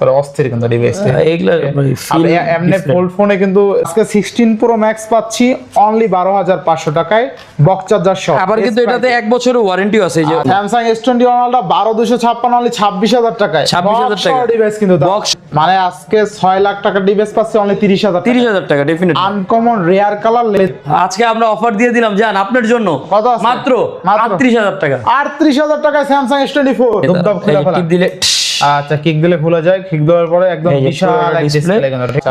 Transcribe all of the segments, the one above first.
করে অস্থির কিন্তু ডিভাইস এইগুলা এমনি ফোল্ড ফোনে কিন্তু আজকে সিক্সটিন প্রো ম্যাক্স পাচ্ছি অনলি বারো হাজার পাঁচশো টাকায় বক্স চার্জার সহ আবার কিন্তু এটাতে এক বছরের ওয়ারেন্টিও আছে যে স্যামসাং এস টোয়েন্টি ওয়ানটা বারো দুশো ছাপ্পান্ন অনলি ছাব্বিশ হাজার টাকায়। 26,000 টাকা। ডিভাইস কিন্তু। মানে আজকে ছয় লাখ টাকার ডিভাইস পাচ্ছি অনলি টাকা আনকমন রেয়ার কালার আজকে আমরা অফার দিয়ে দিলাম জান আপনার জন্য। কত? মাত্র। আটত্রিশ হাজার টাকা। আটত্রিশ হাজার টাকায় স্যামসাং দিলে আচ্ছা কিক দিলে খোলা যায়। কিক দেওয়ার পরে একদম বিশাল ডিসপ্লে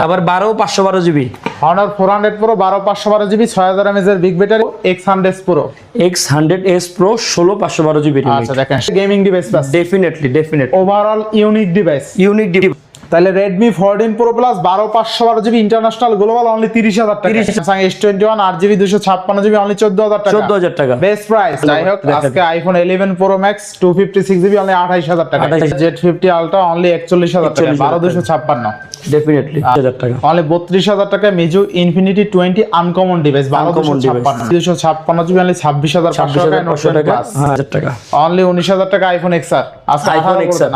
আবার বারো পাঁচশো বারো GB Honor 400 Pro 12 512 GB 6000 mAh এর big battery X100S Pro X hundred S pro ষোলো পাঁচশো বারো জিবি আচ্ছা দেখেন gaming device plus definitely definite overall unique device unique device তাহলে Redmi 14 Pro Plus 12 512 GB international global only 30000 টাকা। 30,000 Samsung S21 8GB 256 GB only 14000 টাকা। চোদ্দ হাজার টাকা। বেস্ট প্রাইস যাই হোক আজকে iPhone 11 Pro Max 256 GB only 28000 টাকা। 28,000 Z50 Ultra অনলি 41000 টাকা 41,000 12256 ডেফিনেটলি হাজার টাকা। অনলি বত্রিশ হাজার টাকা Meizu infinity twenty uncommon device বারো দুশো ছাপ্পান্ন। দুশো ছাপ্পান্ন জিবি অনলি ছাব্বিশ হাজার হাজার পাঁচশো টাকা। হ্যাঁ, হাজার টাকা। অনলি উনিশ হাজার টাকা আইফোন এক্স আর আজকে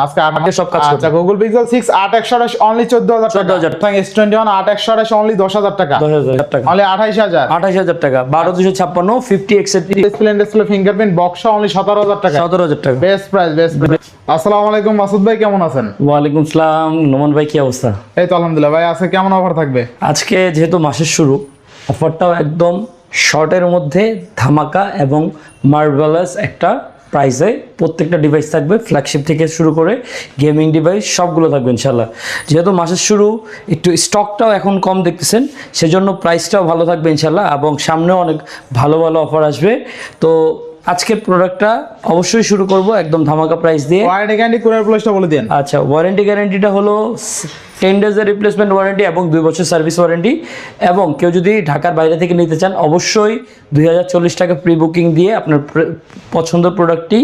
আজকে সব কাজ আচ্ছা গুগল পিক্সেল সিক্স আট একশো আঠাশ অনলি চোদ্দ হাজার টাকা। 14,000 এস টোয়েন্টি ওয়ান আট একশো আঠাশ অনলি দশ হাজার টাকা। দশ হাজার টাকা। Only display display fingerprint box only টাকা। সতেরো হাজার টাকা। বেস্ট প্রাইস বেস্ট আসসালামু আলাইকুম মাসুদ ভাই কেমন আছেন? ওয়ালাইকুম সালাম। নোমান ভাই কি অবস্থা? এই তো আলহামদুলিল্লাহ। ভাই আজকে কেমন অফার থাকবে? আজকে যেহেতু মাসের শুরু অফারটাও একদম শর্টের মধ্যে ধামাকা এবং মার্বেলাস একটা প্রাইসে প্রত্যেকটা ডিভাইস থাকবে ফ্ল্যাগশিপ থেকে শুরু করে গেমিং ডিভাইস সবগুলো থাকবে ইনশাল্লাহ যেহেতু মাসের শুরু, একটু স্টকটাও এখন কম দেখতেছেন, সেজন্য প্রাইসটাও ভালো থাকবে ইনশাল্লাহ এবং সামনেও অনেক ভালো ভালো অফার আসবে। তো আজকের প্রোডাক্টটা অবশ্যই শুরু করব একদম ধামাকা প্রাইস দিয়ে। ওয়ারেন্টি গ্যারান্টি কুরিয়ার প্লেসটা বলে দিন। আচ্ছা ওয়ারেন্টি গ্যারেন্টিটা হলো টেন ডেজের রিপ্লেসমেন্ট ওয়ারেন্টি এবং দুই বছর সার্ভিস ওয়ারেন্টি এবং কেউ যদি ঢাকার বাইরে থেকে নিতে চান অবশ্যই দুই হাজার চল্লিশ টাকা প্রি বুকিং দিয়ে আপনার পছন্দের প্রোডাক্টটি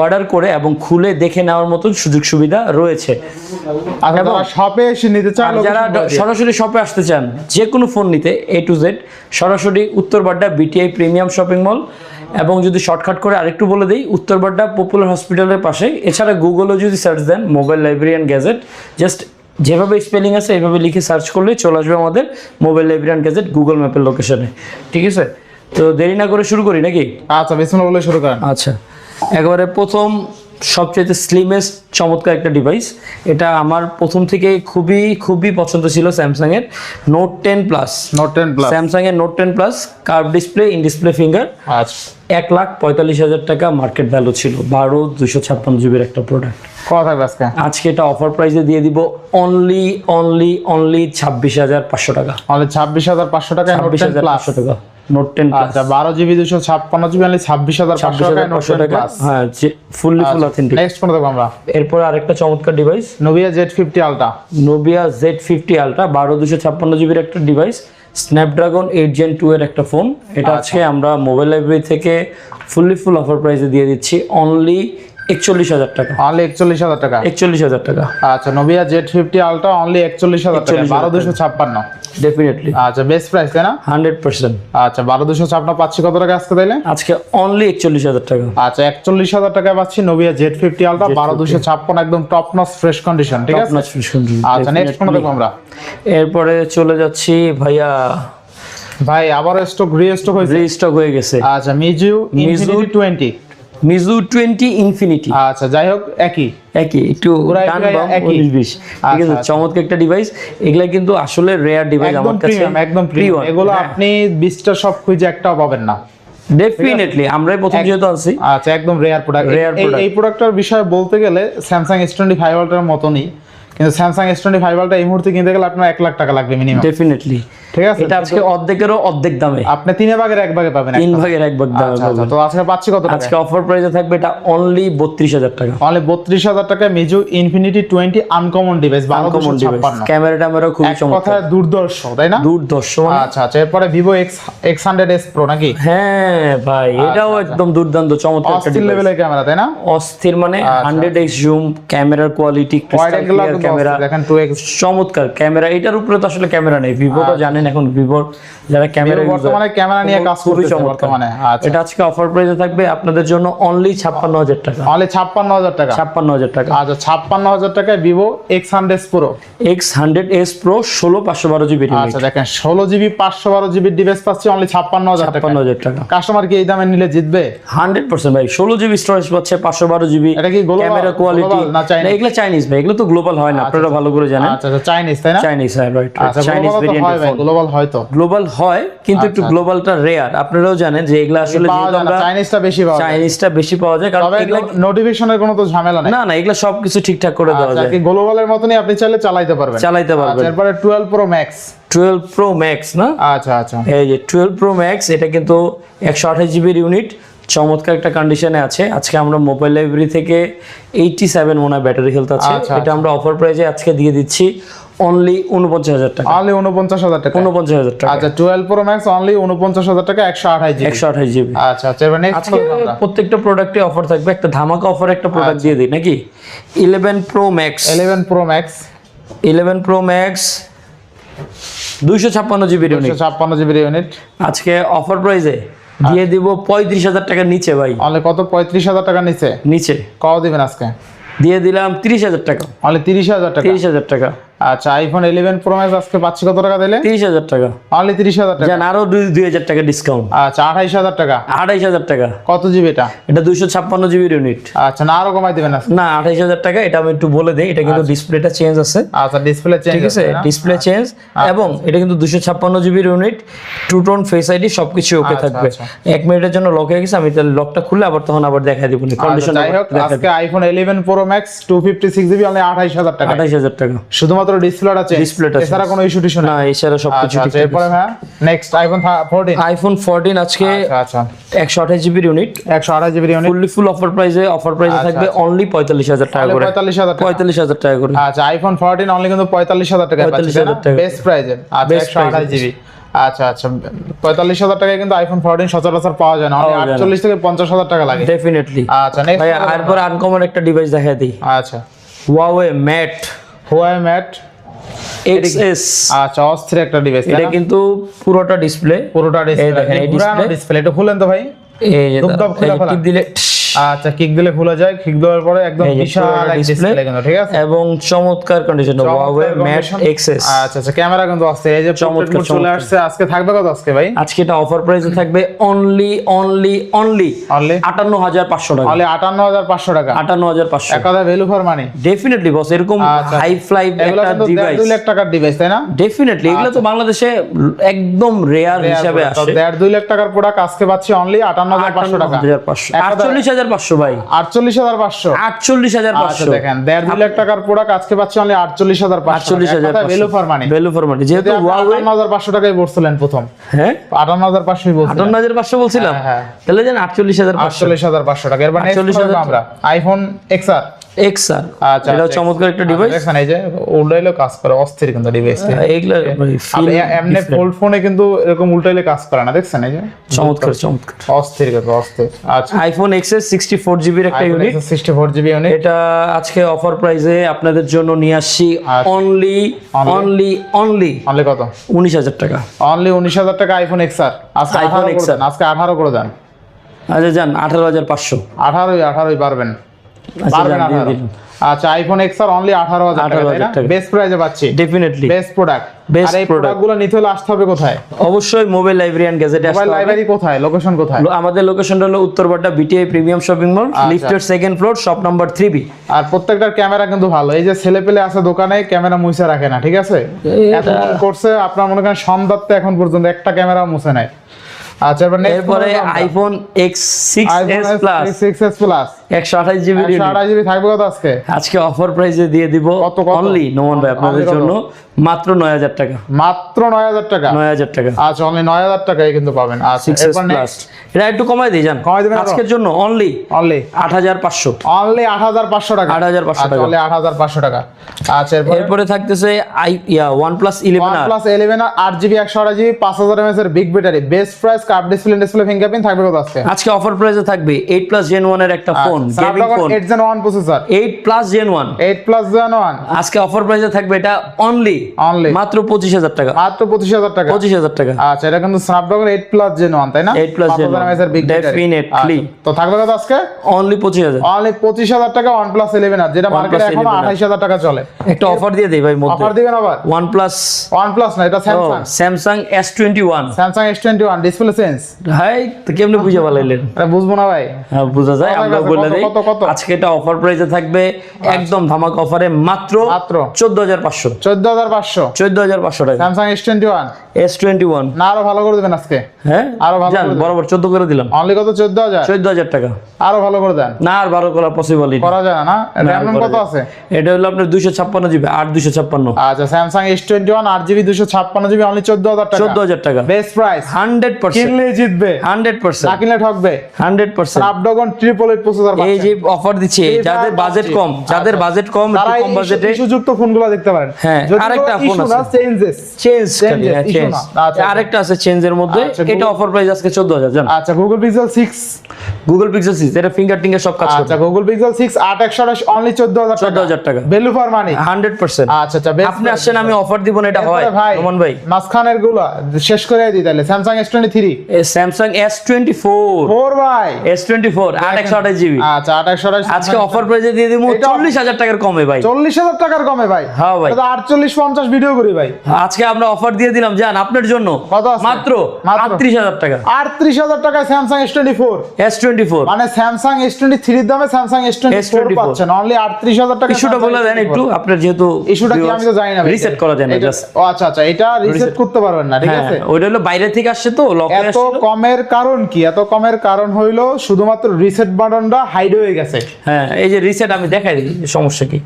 অর্ডার করে এবং খুলে দেখে নেওয়ার মতন সুযোগ সুবিধা রয়েছে। শপে এসে নিতে চান যারা সরাসরি শপে আসতে চান যে কোনো ফোন নিতে এ টু জেড সরাসরি Uttar Badda BTI premium shopping mall এবং যদি শর্টকাট করে আরেকটু বলে দিই উত্তরবাড্ডা পপুলার হসপিটালের পাশে এছাড়া গুগলও যদি search then mobile library and gadget just যেভাবে স্পেলিং আছে এইভাবে লিখে সার্চ করলেই চলে আসবে আমাদের mobile library and gadget Google ম্যাপের লোকেশনে ঠিক আছে? তো দেরি না করে শুরু করি নাকি? আচ্ছা বেসন বলে শুরু করেন। আচ্ছা। একবারে প্রথম সবচেয়ে স্লিমেস্ট চমৎকার একটা ডিভাইস এটা আমার প্রথম থেকে খুবই খুবই পছন্দ ছিল স্যামসাং এর note ten plus note ten plus Samsung এর note ten plus curve display in display finger এক লাখ পঁয়তাল্লিশ হাজার টাকা মার্কেট ভ্যালু ছিল বারো দুশো ছাপ্পান্ন জিবির একটা প্রোডাক্ট আজকে? আজকে এটা অফার প্রাইসে দিয়ে দিব অনলি অনলি অনলি ছাব্বিশ হাজার পাঁচশো টাকা। ছাব্বিশ হাজার পাঁচশো টাকা ছাব্বিশ হাজার পাঁচশো টাকা। নোট টেন আচ্ছা বারো জিবি দুশো ছাপ্পান্ন জিবি অনলি ছাব্বিশ হাজার ছাব্বিশ টাকা হাজার টেন টাকা হ্যাঁ ফুললি ফুল অথেন্টিক নেক্সট কোন দেখব আমরা। এরপর আরেকটা চমৎকার device Nubia Z fifty ultra Nubia Z fifty ultra বারো দুশো ছাপ্পান্ন জিবির একটা device Snapdragon eight gen two এর একটা ফোন এটা আজকে আমরা মোবাইল লাইব্রেরি থেকে ফুললি ফুল অফার প্রাইসে দিয়ে দিচ্ছি। অনলি একচল্লিশ হাজার টাকা। অনলি একচল্লিশ হাজার টাকা? একচল্লিশ হাজার টাকা। আচ্ছা Nubia Z fifty ultra only একচল্লিশ হাজার টাকা বারো দুশো ছাপ্পান্ন। ডেফিনেটলি আচ্ছা বেস্ট প্রাইস তাই না? Hundred percent. আচ্ছা বারো দুশো ছাপ্পান্ন পাচ্ছি কত টাকা আজকে তাইলে? আজকে অনলি একচল্লিশ হাজার টাকা। আচ্ছা একচল্লিশ হাজার টাকা পাচ্ছি নোভিয়া জেড ফিফটি আলটা বারো দুশো ছাপ্পান্ন একদম টপ ফ্রেশ কন্ডিশন ঠিক আছে? আচ্ছা নেক্সট কোন দেখব আমরা? এরপরে চলে যাচ্ছি ভাইয়া। ভাই আবার স্টক হয়েছে। রিস্টক হয়ে গেছে। আচ্ছা Meizu Meizu twenty Meizu twenty infinity. আচ্ছা যাই হোক একই। একই একটু ডান বাম একই। 19 20 ঠিক আছে আচ্ছা, চমৎকার একটা ডিভাইস এগুলা কিন্তু আসলে রেয়ার ডিভাইস আমার কাছে একদম প্রিমিয়াম এগুলো আপনি বিশটা সব খুঁজে একটাও পাবেন না। ডেফিনেটলি আমরাই প্রথম যেহেতু আনছি। আচ্ছা একদম রেয়ার প্রোডাক্ট Rare প্রোডাক্ট এই প্রোডাক্টটার বিষয়ে বলতে গেলে স্যামসাং এস টোয়েন্টি ফাইভ আলটার মতনই। কিন্তু স্যামসাং এস টোয়েন্টি এই মুহূর্তে কিনতে গেলে আপনার এক লাখ টাকা লাগবে মিনিমাম ডেফিনেটলি ঠিক আছে? এটা আজকে অর্ধেকেরও অর্ধেক দামে। আপনি তিনে ভাগের এক ভাগে পাবেন তিন ভাগের এক ভাগ দামে আচ্ছা আচ্ছা, পাবেন। তো আজকে পাচ্ছি কত আজকে অফার প্রাইসে থাকবে এটা অনলি বত্রিশ হাজার টাকা। অনলি বত্রিশ হাজার টাকা Meizu infinity twenty uncommon device বারো ডিভাইস ক্যামেরা ট্যামেরা খুবই চমৎকার। কথায় দুর্দর্শ তাই না? দুর্দর্শ আচ্ছা আচ্ছা এরপরে Vivo X X hundred S pro নাকি? হ্যাঁ ভাই এটাও একদম দুর্দান্ত চমৎকার অস্থির লেভেলের ক্যামেরা তাই না? অস্থির মানে এক্স জুম ক্যামেরার কোয়ালিটি ক্যামেরা দেখেন চমৎকার ক্যামেরা এটার উপরে তো আসলে ক্যামেরা নেই ভিভো তো জানেন এখন ভিভোর যারা ক্যামেরা বর্তমানে ক্যামেরা নিয়ে কাজ করতেছে বর্তমানে আচ্ছা। এটা আজকে অফার প্রাইসে থাকবে আপনাদের জন্য অনলি ছাপ্পান্ন হাজার টাকা। তাহলে ছাপ্পান্ন হাজার টাকা? ছাপ্পান্ন হাজার টাকা। আচ্ছা ছাপ্পান্ন হাজার টাকায় Vivo X hundred pro X hundred S pro ষোলো পাঁচশো বারো জিবি আচ্ছা দেখেন ষোলো জিবি পাঁচশো বারো জিবি ডিভাইস পাচ্ছি অনলি ছাপ্পান্ন হাজার টাকা ছাপ্পান্ন হাজার টাকা। কাস্টমার কি এই দামে নিলে জিতবে? হান্ড্রেড পার্সেন্ট ভাই ষোলো জিবি স্টোরেজ পাচ্ছে পাঁচশো বারো জিবি এটা কি ক্যামেরা কোয়ালিটি না Chinese? এগুলো চাইনিজ ভাই এগুলো তো গ্লোবাল হয় না আপনারা ভালো করে জানেন। আচ্ছা আচ্ছা চাইনিজ তাই না? চাইনিজ হ্যাঁ রাইট আচ্ছা চাইনিজ ভেরিয়েন্ট গ্লোবাল হয় তো? গ্লোবাল হয় কিন্তু একটু গ্লোবালটা রেয়ার আপনারাও জানেন যে এগুলো আসলে চাইনিজটা বেশি পাওয়া যায়। চাইনিজটা বেশি পাওয়া যায় কারণ এগুলা নোটিফিকেশনের কোনো তো ঝামেলা নেই। না না এগুলো সবকিছু ঠিকঠাক করে দেওয়া আচ্ছা যায়। গ্লোবালের মতনই আপনি চাইলে চালাইতে পারবেন। পারবেন আচ্ছা এরপরে 12 pro max twelve pro max না? আচ্ছা আচ্ছা। এই যে টুয়েলভ প্রো ম্যাক্স এটা কিন্তু একশো আঠাশ জিবির ইউনিট চমৎকার একটা কন্ডিশনে আছে। আজকে আমরা মোবাইল লাইব্রেরি থেকে এইটটি সেভেন মনে হয় ব্যাটারি হেলথ আছে। আচ্ছা, এটা আমরা অফার প্রাইজে আজকে দিয়ে দিচ্ছি। অনলি উনপঞ্চাশ হাজার টাকা। অনলি 49000 টাকা। উনপঞ্চাশ হাজার টাকা। আচ্ছা 12 প্রো ম্যাক্স অনলি 49000 টাকা 128 জিবি একশো আঠাশ জিবি আচ্ছা আচ্ছা এবার নেক্সট আজকে প্রত্যেকটা প্রোডাক্টে অফার থাকবে। একটা ধামাকা অফার একটা প্রোডাক্ট দিয়ে দিই নাকি? Eleven pro max 11 pro max eleven pro max দুইশো ছাপ্পান্ন জিবির ইউনিট 156 জিবি ইউনিট আজকে অফার প্রাইজে দিয়ে দিব পঁয়ত্রিশ হাজার টাকার নিচে ভাই। অনলি কত? 35000 টাকা নিচে। নিচে। কত দিবেন আজকে? দিয়ে দিলাম তিরিশ হাজার টাকা। অনলি 30000 টাকা। তিরিশ হাজার টাকা। আচ্ছা আইফোন 11 প্রো ম্যাক্স আজকে পাচ্ছি কত টাকা দিলে তিরিশ হাজার টাকা। অনলি 30000 টাকা? যান আরও দুই দুই হাজার টাকা ডিসকাউন্ট আচ্ছা 28000 টাকা। আঠাইশ হাজার টাকা। কত জিবি এটা? এটা দুইশো ছাপ্পান্ন জিবির ইউনিট আচ্ছা না আরও কমাই দিবেন না আঠাইশ হাজার টাকা এটা আমি একটু বলে দিই এটা কিন্তু ডিসপ্লেটা চেঞ্জ আছে। আচ্ছা ডিসপ্লে চেঞ্জ ঠিক আছে? ডিসপ্লে চেঞ্জ এবং এটা কিন্তু দুশো ছাপ্পান্ন জিবির unit true tone face ID সবকিছু ওকে আচ্ছা, থাকবে। আচ্ছা। এক মিনিটের জন্য লক হয়ে গেছে আমি তাহলে লকটা খুলে আবার তখন আবার দেখাই দিব কন্ডিশন আজকে iPhone 11 pro max 256 GB only 28000 টাকা। আঠাইশ হাজার টাকা। শুধুমাত্র ডিসপ্লেটা চেঞ্জ ডিসপ্লেটা এছাড়া কোনো ইস্যু টিস্যু না এছাড়া সবকিছু আচ্ছা আচ্ছা এরপরে হ্যাঁ নেক্সট আইফোন 14 আইফোন ফোরটিন আজকে আচ্ছা আচ্ছা। একশো আঠাশ জিবির unit 128 GB unit fully full offer প্রাইসে অফার প্রাইসে থাকবে অনলি পঁয়তাল্লিশ হাজার টাকা করে। 45000 টাকা। পঁয়তাল্লিশ হাজার টাকা করে। আচ্ছা আইফোন 14 অনলি কিন্তু 45000 টাকা পাচ্ছি বেস্ট প্রাইজে আচ্ছা 128 জিবি আচ্ছা আচ্ছা 45000 টাকায় কিন্তু আইফোন 14 সচরাচর পাওয়া যায় না। 48 থেকে 50000 টাকা লাগে। ডেফিনেটলি আচ্ছা এরপর আনকমন একটা ডিভাইস দেখা দিই। আচ্ছা। Huawei mate Huawei mate X S আচ্ছা অস্থির একটা ডিভাইস এটা কিন্তু পুরোটা ডিসপ্লে পুরোটা ডিসপ্লে ডিসপ্লে এটা খুলেন তো ভাই। এই যে। দিলে আচ্ছা কিক দিলে খোলা যায় কিক দেওয়ার পরে একদম বিশাল। ডিসপ্লে কিন্তু ঠিক আছে? এবং চমৎকার কন্ডিশন চমৎকার ম্যাট condition। এক্স এস আচ্ছা আচ্ছা ক্যামেরা কিন্তু আসছে। এই যে চমৎকার, চলে আসছে। আজকে থাকবে কত আজকে ভাই? আজকে এটা অফার প্রাইসে থাকবে অনলি অনলি অনলি অনলি আটান্ন হাজার পাঁচশো টাকা। অনলি 58500 টাকা? আটান্ন হাজার পাঁচশো। এক কথা value for money definitely boss এরকম আচ্ছা। হাই ফ্লাই এগুলো একটা ডিভাইস দুই লাখ টাকার ডিভাইস তাই না? ডেফিনেটলি এগুলো তো বাংলাদেশে একদম রেয়ার হিসাবে আসে। দেড় দুই লাখ টাকার প্রোডাক্ট আজকে পাচ্ছি অনলি 58500 টাকা। হাজার পাঁচশো এক আটচল্লিশ হাজার পাঁচশো। আটচল্লিশ হাজার আচ্ছা পাঁচশো দেখেন দেড় দুই লাখ টাকার প্রোডাক্ট আজকে পাচ্ছি অনলি 48500 আটচল্লিশ হাজার value for money value for money যেহেতু আটান্ন হাজার পাঁচশো টাকায় বলছিলেন প্রথম। হ্যাঁ? আটান্ন হাজার পাঁচশোই আটান্ন হাজার পাঁচশো বলছিলাম? হ্যাঁ, হ্যাঁ। তাহলে যেন আটচল্লিশ হাজার আটচল্লিশ হাজার পাঁচশো টাকা। এবার নেক্সট 48,000 আমরা আইফোন এক্সআর আচ্ছা এটা চমৎকার একটা ডিভাইস এই যে উল্টাইলে কাজ করে অস্থির কিন্তু ডিভাইস এইগুলা এমনি ফোল্ড ফোনে কিন্তু এরকম উল্টাইলে কাজ করে না দেখছেন এই যে? চমৎকার চমৎকার। অস্থির কিন্তু অস্থির। আচ্ছা। আইফোন এক্স জিবির একটা ইউনিট জিবি ইউনিট এটা আজকে অফার প্রাইসে আপনাদের জন্য নিয়ে আসছি আচ্ছা। অনলি অনলি অনলি অনলি কত? উনিশ হাজার টাকা। অনলি উনিশ হাজার টাকা আইফোন এক্সআর আজকে iPhone আঠারো করে দেন আজকে আঠারো করে দেন। আচ্ছা যান আঠারো হাজার পাঁচশো। আঠারোই আঠারোই পারবেন। আচ্ছা পারবেন আঠারো। আচ্ছা আইফোন এক্সআর অনলি আঠারো হাজার টাকা 18,000 বেস্ট প্রাইজে পাচ্ছি। ডেফিনেটলি বেস্ট প্রোডাক্ট Best আর এই product। প্রোডাক্ট নিতে হলে আসতে হবে কোথায়? অবশ্যই মোবাইল লাইব্রেরি গ্যাজেটে মোবাইল লাইব্রেরি কোথায়? লোকেশন কোথায়? আমাদের লোকেশনটা হলো Uttar Badda BTI premium shopping mall. লিফটের second floor shop number three B আর প্রত্যেকটার ক্যামেরা কিন্তু ভালো। এই যে ছেলে পেলে আছে দোকানে ক্যামেরা মুছে রাখে না ঠিক আছে? করছে আপনার মনে করেন সন্ধ্যাতে এখন পর্যন্ত একটা ক্যামেরা মুছে নাই। আচ্ছা এবার নেক্সট এরপরে iPhone X six S plus six S plus একশো আঠাশ জিবি আঠাশ জিবি থাকবে কত আজকে? আজকে অফার প্রাইসে দিয়ে দিব কত, কত? অনলি নোমান ভাই আপনাদের জন্য মাত্র নয় হাজার টাকা। মাত্র নয় হাজার টাকা? নয় হাজার টাকা। আচ্ছা অনলি নয় হাজার টাকায় কিন্তু পাবেন। আচ্ছা সিক্স এস এরপর প্লাস নেক্সট এটা একটু কমাই দিই যান কমাই দিবেন আজকের জন্য অনলি অনলি আট হাজার পাঁচশো। অনলি আট হাজার পাঁচশো টাকা। 8,500 টাকা। অনলি আট হাজার পাঁচশো টাকা। আচ্ছা এরপর? থাকতেছে আই ইয়া ওয়ান প্লাস ইলেভেন ওয়ান আর প্লাস ইলেভেন আট জিবি একশো জিবি পাঁচ হাজার এমএস এর big battery best price curve display display fingerprint থাকবে কত আজকে? আজকে অফার প্রাইসে থাকবে এইট প্লাস জেন ওয়ানের একটা phone phone gaming phone 8 gen 1 processor eight plus gen one 8 plus gen 1 আজকে অফার প্রাইসে থাকবে এটা অনলি Only। মাত্র পঁচিশ হাজার টাকা। মাত্র 25000 টাকা। পঁচিশ হাজার টাকা। আচ্ছা এটা কিন্তু স্ন্যাপড্রাগন 8 প্লাস জেন 1 তাই না? 8 plus Gen 1 এমএস এর বিগ Definitely। তো থাকবে কত আজকে? অনলি পঁচিশ হাজার। অনলি 25000 টাকা OnePlus 11 আর যেটা মার্কেটে এখন 28000 টাকা চলে। একটা অফার দিয়ে দেই ভাই মধ্যে। অফার দিবেন আবার? ওয়ান প্লাস OnePlus না এটা Samsung Samsung S twenty one Samsung S21 display sense high তো কেমনে বুঝে পালাইলেন এটা বুঝব না ভাই। হ্যাঁ বুঝা যায় আমরা আছে? বলে দিই? আজকে এটা অফার প্রাইসে থাকবে একদম ধামাক অফারে মাত্র মাত্র। চোদ্দ হাজার পাঁচশো। 14500 চোদ্দ হাজার পাঁচশো টাকা। Samsung S21 S twenty one না আরও ভালো করে দেবেন আজকে। হ্যাঁ? আরও ভালো করে বরাবর চোদ্দ করে দিলাম। অনলি কত? 14000 চোদ্দ হাজার টাকা। আরও ভালো করে দেন। না আর বারো করা পসিবল করা যায় না রম কত আছে? এটা হলো আপনার দুইশো ছাপ্পান্ন জিবি আট দুইশো ছাপ্পান্ন। আচ্ছা Samsung S21 8GB 256GB only 14000 টাকা। চোদ্দ হাজার টাকা। Best price hundred percent. কিনলেই জিতবে। হান্ড্রেড না পার্সেন্ট কিনলে ঠকবে। Hundred percent. Snapdragon triple eight processor এই যে অফার দিচ্ছে যাদের বাজেট কম যাদের আচ্ছা। বাজেট কম একটু তারা কম বাজেটে ইস্যুযুক্ত ফোনগুলো দেখতে পারেন। হ্যাঁ, আরেকটা phone আছে। Changes change change. আচ্ছা, আরেকটা আছে চেঞ্জের মধ্যে। আচ্ছা, এটা অফার প্রাইস আজকে চোদ্দ হাজার জান? আচ্ছা Google pixel 6 Google pixel six এটা ফিঙ্গার টিঙ্গার সব কাজ আচ্ছা গুগল পিক্সেল 6 8 128 অনলি 14000 চোদ্দ হাজার টাকা। Value for money hundred percent আচ্ছা আচ্ছা আপনি। আসছেন আমি অফার দিব না এটা হয়। রোমান ভাই। মাঝখানেরগুলো শেষ করে দিই তাহলে। Samsung S23 Samsung S twenty four 4 ভাই। এস টোয়েন্টি ফোর আট একশো আঠাশ জিবি আচ্ছা 8 128 আজকে অফার প্রাইসে দিয়ে দিব এটা- চল্লিশ হাজার টাকার কমে ভাই। 40000 টাকার কমে ভাই। হ্যাঁ ভাই। 48 50 ভিডিও করি ভাই। আজকে আমরা অফার দিয়ে দিলাম জান আপনার জন্য। মাত্র মাত্র। আটত্রিশ হাজার টাকা। 38000 টাকায় Samsung S24 S twenty four মানে স্যামসাং S23 এর দামে স্যামসাং S24 S24 পাচ্ছেন। অনলি 38000 টাকা ইস্যুটা বলে দেন একটু আপনার যেহেতু ইস্যুটা কি আমি তো জানি না রিসেট করা যায় না জাস্ট ও আচ্ছা আচ্ছা এটা রিসেট করতে পারবেন না ঠিক হ্যাঁ আছে? ওইটা হলো বাইরে থেকে আসছে তো লক এত কমের কারণ কি? এত কমের কারণ হইল শুধুমাত্র রিসেট বাটনটা হাইড হয়ে গেছে। হ্যাঁ এই যে রিসেট আমি দেখাই দিই সমস্যা কি?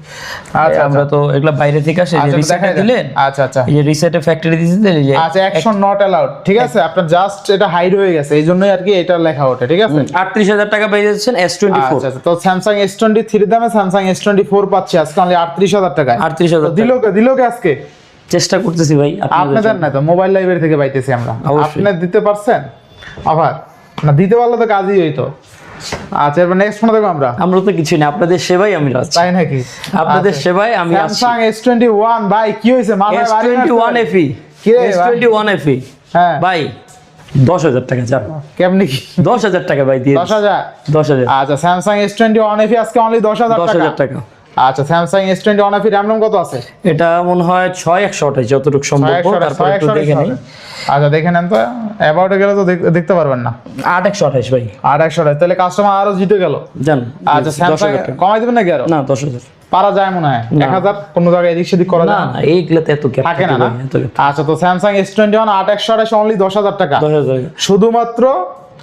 আচ্ছা, আমরা তো এগুলা বাইরে থেকে আসে যে আচ্ছা রিসেট দেখাই দেন। দিলেন আচ্ছা আচ্ছা। এই যে রিসেটে ফ্যাক্টরি দিয়েছেন এই যে আচ্ছা অ্যাকশন নট অ্যালাউড ঠিক আছে? আপনার জাস্ট এটা হাইড হয়ে গেছে এই জন্যই আর কি এটা লেখা ওঠে ঠিক আছে? আটত্রিশ হাজার টাকা পেয়ে যাচ্ছেন এস টোয়েন্টি ফোর আচ্ছা আচ্ছা, তো টোয়েন্টি থ্রি দামে স্যামসাং এস টোয়েন্টি ফোর পাচ্ছি আজকে অনলি আটত্রিশ হাজার টাকায়। আটত্রিশ হাজার দিল কে দিল কে আজকে? চেষ্টা করতেছি ভাই আপনাদের না তো মোবাইল লাইব্রেরি থেকে পাইতেছি আমরা। আপনি দিতে পারছেন? আবার না দিতে পারলে তো কাজই হইতো। আচ্ছা এবার নেক্সট ফোন দেখব আমরা। আমরা তো কিছু না আপনাদের সেবাই আমি আছি তাই নাকি? আপনাদের সেবাই আমি আছি স্যামসাং এস টোয়েন্টি ওয়ান ভাই কি হইছে মাথায় বাড়ি টোয়েন্টি FE কি রে এস ভাই? টোয়েন্টি ওয়ান এফি হ্যাঁ। ভাই দশ হাজার টাকা যান। কেমনি কি? দশ হাজার টাকা ভাই দিয়ে দশ হাজার? দশ হাজার। আচ্ছা Samsung S twenty one FE আজকে অনলি দশ হাজার দশ হাজার টাকা। আচ্ছা Samsung S twenty one FE RAM ROM কত আছে? এটা মনে হয় ছয় একশো আঠাশ যতটুকু সম্ভব তারপর একটু দেখে নিই। আচ্ছা দেখে নেন তো অ্যাবাউটে গেলে তো দেখতে পারবেন না। আট একশো আঠাশ ভাই। আট একশো তাহলে কাস্টমার আরও জিতে গেল। জান আচ্ছা স্যামসাং কমাই দেবেন নাকি আরও? না দশ হাজার। পারা যায় মনে হয়। এক হাজার কোনো জায়গায় এদিক সেদিক করা না যায়? না এইগুলাতে এত গ্যাপ থাকে না আচ্ছা তো স্যামসাং এস টোয়েন্টি ওয়ান আট একশো আঠাশ অনলি দশ হাজার টাকা। দশ হাজার। শুধুমাত্র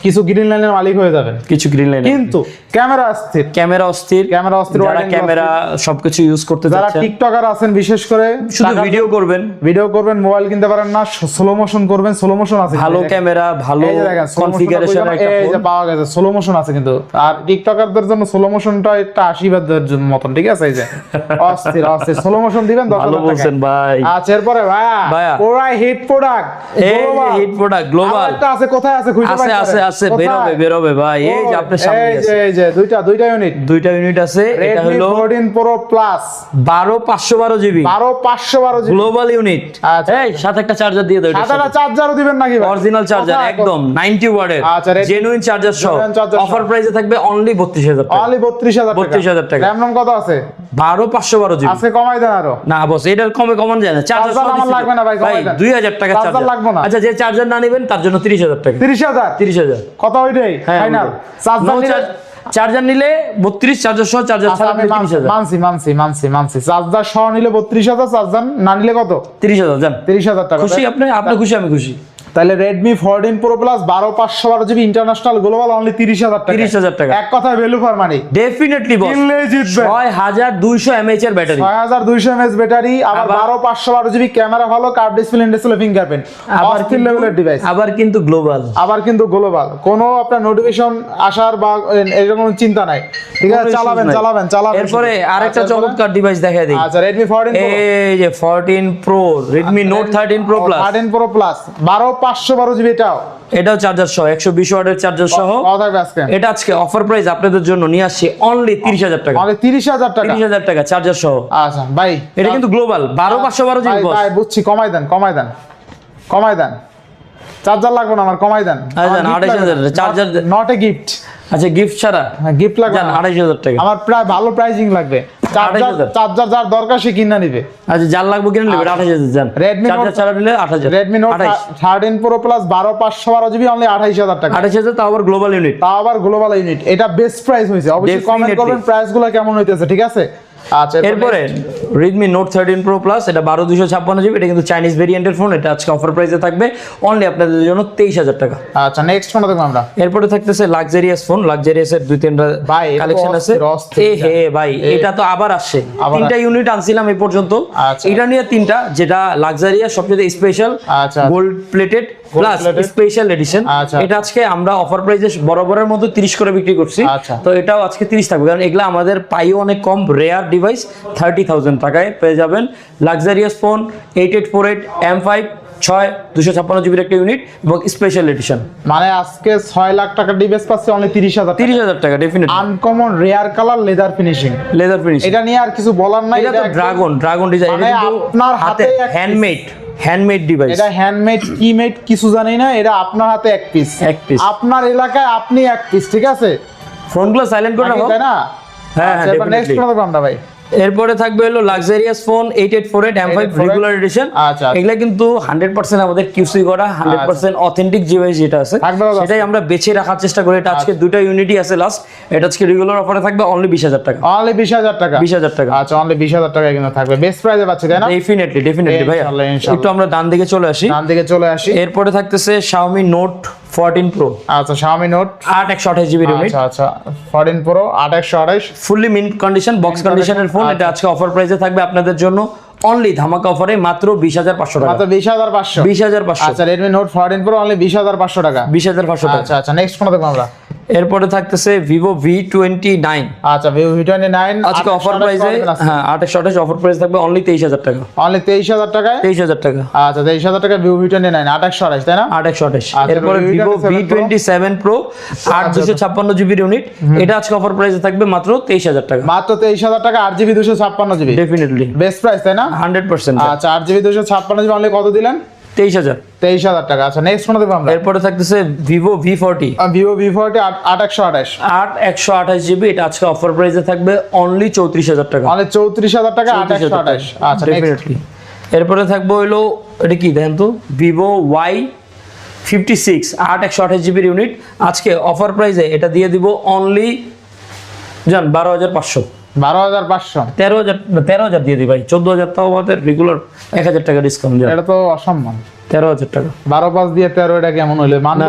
কিছু গ্রিন লাইনের মালিক হয়ে যাবেন কিছু গ্রিন লাইন কিন্তু ক্যামেরা অস্থির। ক্যামেরা অস্থির। ক্যামেরা অস্থির যারা ক্যামেরা সবকিছু ইউজ করতে যারা টিকটকার আছেন বিশেষ করে শুধু ভিডিও করবেন। ভিডিও করবেন মোবাইল কিনতে পারেন না স্লো মোশন করবেন স্লো মোশন আছে। ভালো ক্যামেরা ভালো কনফিগারেশন একটা জানো? এই পাওয়া গেছে স্লো মোশন আছে কিন্তু। আর টিকটকারদের জন্য স্লো মোশনটা একটা আশীর্বাদের জন্য মতন ঠিক আছে? এই যে অস্থির অস্থির। স্লো মোশন দিবেন দশ ভালো হাজার বলছেন ভাই। আচ্ছা এরপরে ভাইয়া। পুরাই হিট প্রোডাক্ট এই হিট প্রোডাক্ট গ্লোবাল আছে কোথায় আছে? খুঁজে আছে আছে পারেন? আছে বেরোবে বেরোবে ভাই। এই যে আপনার সামনে এই যে আছে এই যে দুইটা দুইটা ইউনিট দুইটা ইউনিট আছে এটা হলো 14 Pro Plus বারো পাঁচশো বারো জিবি 12 512 জিবি গ্লোবাল ইউনিট আচ্ছা। এই সাথে একটা চার্জার দিয়ে দাও সাদাটা চার্জারও দিবেন নাকি ভাই? অরিজিনাল চার্জার একদম 90 ওয়াটের। আচ্ছা, জেনুইন চার্জার সহ। অফার প্রাইসে থাকবে অনলি 32000 টাকা। অনলি 32000 টাকা। 32,000 টাকা। ROM কত আছে? 12 512 জিবি আজকে কমাই দেন আরও। না বস এটার কমে কমন যায় না। চার্জার আমার লাগবে না ভাই, কমাই দেন। 2000 টাকা চার্জার লাগবে না। আচ্ছা যে চার্জার না নেবেন তার জন্য 30000 টাকা। 30000 30000 কত ওইটাই? ফাইনাল চার্জার নিলে চার্জার নিলে 32 চার্জার সহ চার্জার আচ্ছা, ছাড়া মানছি 30000 মানছি মানছি মানছি চার্জার সহ নিলে 32000 চার্জার না নিলে কত? 30000 জান। 30000 টাকা খুশি আপনি? আপনি খুশি আমি খুশি। তাহলে Redmi 14 Pro Plus 12 512 GB international global only 30000 টাকা। 30000 টাকা। এক কথায় value for money definitely boss কিনলেই জিতবে। 6200 mAh এর ব্যাটারি 6200 mAh ব্যাটারি আবার আবার- 12 512 জিবি ক্যামেরা ভালো কার্ভ ডিসপ্লে ডিসপ্লে ফিঙ্গারপ্রিন্ট আবার অস্থির লেভেলের ডিভাইস আবার কিন্তু গ্লোবাল আবার কিন্তু গ্লোবাল কোনো আপনার নোটিফিকেশন আসার বা এরকম চিন্তা নাই। ঠিক আছে? চালাবেন চালাবেন চালাবেন এরপরে আরেকটা চমৎকার ডিভাইস দেখা দিই। আচ্ছা 14 Pro এই যে 14 pro Redmi Note 13 Pro Plus 13 Pro Plus 12 পাঁচশো বারো জিবি এটাও। এটাও চার্জার সহ একশো বিশ ওয়াটের চার্জার সহ। এটা আজকে অফার প্রাইস আপনাদের জন্য নিয়ে আসছি অনলি তিরিশ হাজার টাকা। তিরিশ হাজার টাকা। তিরিশ হাজার টাকা চার্জার সহ। আচ্ছা ভাই এটা কিন্তু গ্লোবাল বারো পাঁচশো বারো জিবি বুঝছি কমাই দেন কমাই দেন কমাই দেন। চার্জার লাগবে না আমার কমাই দেন। আড়াইশ হাজার, চার্জার দেন। নট এ গিফট আচ্ছা গিফট ছাড়া? হ্যাঁ গিফট লাগবে না। আড়াইশ হাজার টাকা। আমার প্রায় ভালো প্রাইজিং লাগবে। চার্জার যার দরকার সে কিনা নিবে। আচ্ছা যার লাগবে কিনে নেবে আঠাশ হাজার যান Redmi চার্জার ছাড়া নিলে আট হাজার। Redmi note thirteen pro plus বারো পাঁচশো বারো জিবি অনলি আঠাইশ হাজার টাকা। আঠাশ হাজার তাও আবার গ্লোবাল ইউনিট তাও আবার গ্লোবাল ইউনিট এটা বেস্ট প্রাইস হয়েছে অবশ্যই কমেন্ট করবেন প্রাইসগুলো কেমন হইতেছে ঠিক আছে? আচ্ছা এরপরে? Redmi note thirteen pro plus এটা বারো দুশো ছাপ্পান্ন জিবি এটা কিন্তু চাইনিজ ভেরিয়েন্টের ফোন এটা আজকে অফার প্রাইসে থাকবে অনলি আপনাদের জন্য তেইশ হাজার টাকা। আচ্ছা নেক্সট ফোন দেখব আমরা। এরপরে থাকতেছে লাক্সারিয়াস ফোন লাক্সারিয়াস এর দুই তিনটা ভাই, কালেকশন আছে। এ হে ভাই এটা তো আবার আসছে। তিনটা ইউনিট আনছিলাম এই পর্যন্ত। আচ্ছা। এটা নিয়ে তিনটা যেটা লাক্সারিয়াস সবচেয়ে স্পেশাল আচ্ছা। Gold plated plus. Special edition. এটা আজকে আমরা অফার প্রাইসে বরাবরের মতো 30 করে বিক্রি করছি। আচ্ছা। তো এটাও আজকে 30 থাকবে। কারণ এগুলা আমাদের পাইও অনেক কম রেয়ার ডিভাইস থার্টি থাউজেন্ড টাকায় পেয়ে যাবেন। Luxurious phone eight eight four eight M five ছয় দুশো ছাপ্পান্ন জিবির একটা ইউনিট এবং স্পেশাল এডিশন মানে আজকে ছয় লাখ টাকা ডিভাইস পাচ্ছি অনলি তিরিশ হাজার তিরিশ হাজার টাকা uncommon rare colour leather finishing leather finish এটা নিয়ে আর কিছু বলার নাই এটা তো ড্রাগন ড্রাগন ডিজাইন আপনার হাতে হ্যান্ডমেড হ্যান্ডমেড ডিভাইস এটা হ্যান্ডমেড কি মেড কিছু জানি না এটা আপনার হাতে এক পিস এক পিস আপনার এলাকায় আপনি এক পিস ঠিক আছে? ফোনগুলো সাইলেন্ট করে রাখো। তাই না? হ্যাঁ, হ্যাঁ, নেক্সট প্রোডাক্ট আমরা ভাই। এরপরে থাকবে হলো luxurious phone eight eight four eight M five regular edition আচ্ছা, আচ্ছা। এগুলা কিন্তু হান্ড্রেড পার্সেন্ট আমাদের কিউসি করা হান্ড্রেড পার্সেন্ট অথেন্টিক ডিভাইস যেটা আছে সেটাই আমরা বেছে রাখার চেষ্টা করি। এটা আজকে দুটা ইউনিটি আছে লাস্ট এটা আজকে রেগুলার অফারে থাকবে অনলি বিশ হাজার টাকা। অনলি বিশ হাজার টাকা? বিশ হাজার টাকা। আচ্ছা অনলি বিশ হাজার টাকা কিন্তু থাকবে। বেস্ট প্রাইজে পাচ্ছি তাই না? ডেফিনেটলি ডেফিনেটলি ভাই ইনশাআল্লাহ। একটু আমরা ডান দিকে চলে আসি। ডান দিকে চলে আসি। এরপরে থাকতেছে Xiaomi Note 14 Pro আচ্ছা Xiaomi Note আট একশো আঠাশ জিবি ইউনিট আচ্ছা আচ্ছা ফোরটিন প্রো আট একশো আঠাইশ ফুললি মিন্ট কন্ডিশন বক্স কন্ডিশনের ফোন আচ্ছা। এটা আজকে অফার প্রাইসে থাকবে আপনাদের জন্য অনলি ধামাকা অফারে মাত্র বিশ হাজার পাঁচশো টাকা। মাত্র বিশ হাজার পাঁচশো। বিশ হাজার পাঁচশো। আচ্ছা Redmi note fourteen pro only বিশ হাজার পাঁচশো টাকা। বিশ হাজার পাঁচশো টাকা। আচ্ছা আচ্ছা নেক্সট ফোন দেখব আমরা। এরপরে থাকতেছে ভিভো ভি টোয়েন্টি নাইন আচ্ছা ভিভো ভি টোয়েন্টি নাইন আজকে অফার প্রাইসে হ্যাঁ আঠাশ আঠাশ অফার প্রাইস থাকবে অনলি তেইশ হাজার টাকা। অনলি তেইশ হাজার টাকায়? তেইশ হাজার টাকা। আচ্ছা তেইশ হাজার টাকা ভিভো ভি টোয়েন্টি নাইন আট একশো আঠাইশ তাই না? আট একশো আঠাশ আচ্ছা, এরপরে Vivo V V27 Pro। Twenty seven pro আট দুশো ছাপ্পান্ন জিবির ইউনিট এটা আজকে অফার প্রাইসে থাকবে মাত্র তেইশ হাজার টাকা। মাত্র তেইশ হাজার টাকা আট জিবি দুশো ছাপ্পান্ন জিবি। ডেফিনেটলি বেস্ট প্রাইস তাই না? হান্ড্রেড পার্সেন্ট আচ্ছা আট জিবি দুশো ছাপ্পান্ন জিবি অনলি কত দিলেন? তেইশ হাজার। তেইশ হাজার টাকা। আচ্ছা নেক্সট কোন দেবো আমরা? এরপরে থাকতেছে Vivo V forty Vivo V forty আট একশো আঠাশ। আট একশো আঠাশ জিবি এটা আজকে অফার প্রাইসে থাকবে অনলি চৌত্রিশ হাজার টাকা। অনলি চৌত্রিশ হাজার টাকা আট একশো আঠাশ। আচ্ছা ডেফিনেটলি এরপরে থাকব হইল এটা কি দেখেন তো ভিভো ওয়াই ফিফটি সিক্স আট একশো আঠাশ জিবির ইউনিট আজকে অফার প্রাইসে এটা দিয়ে দিব অনলি জান বারো হাজার পাঁচশো। বারো হাজার পাঁচশো। তেরো হাজার তেরো হাজার দিয়ে দিই ভাই। চোদ্দ হাজার তাও আমাদের রেগুলার এক হাজার টাকা ডিসকাউন্ট দেয় এটা তো অসম্মান। তেরো হাজার টাকা। বারো পাঁচ দিয়ে তেরো এটা কেমন হইলে? মানে